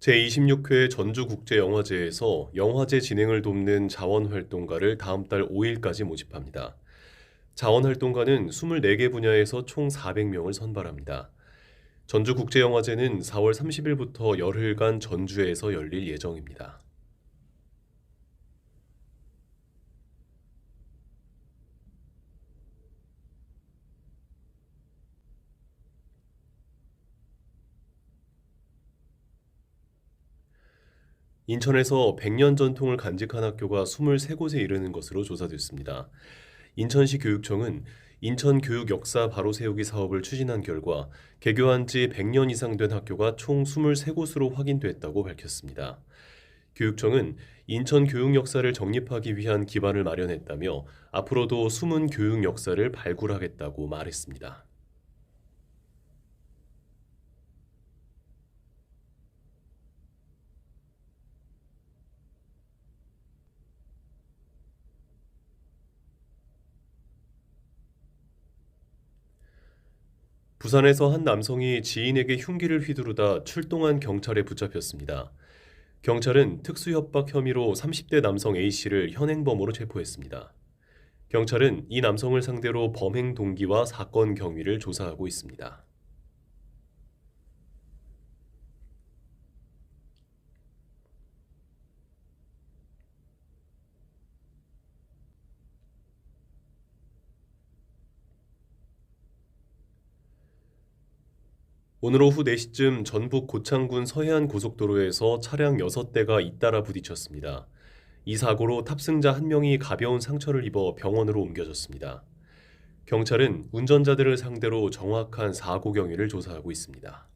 제26회 전주국제영화제에서 영화제 진행을 돕는 자원활동가를 다음 달 5일까지 모집합니다. 자원활동가는 24개 분야에서 총 400명을 선발합니다. 전주국제영화제는 4월 30일부터 열흘간 전주에서 열릴 예정입니다. 인천에서 100년 전통을 간직한 학교가 23곳에 이르는 것으로 조사됐습니다. 인천시 교육청은 인천 교육 역사 바로 세우기 사업을 추진한 결과 개교한 지 100년 이상 된 학교가 총 23곳으로 확인됐다고 밝혔습니다. 교육청은 인천 교육 역사를 정립하기 위한 기반을 마련했다며 앞으로도 숨은 교육 역사를 발굴하겠다고 말했습니다. 부산에서 한 남성이 지인에게 흉기를 휘두르다 출동한 경찰에 붙잡혔습니다. 경찰은 특수협박 혐의로 30대 남성 A씨를 현행범으로 체포했습니다. 경찰은 이 남성을 상대로 범행 동기와 사건 경위를 조사하고 있습니다. 오늘 오후 4시쯤 전북 고창군 서해안 고속도로에서 차량 6대가 잇따라 부딪혔습니다. 이 사고로 탑승자 한 명이 가벼운 상처를 입어 병원으로 옮겨졌습니다. 경찰은 운전자들을 상대로 정확한 사고 경위를 조사하고 있습니다.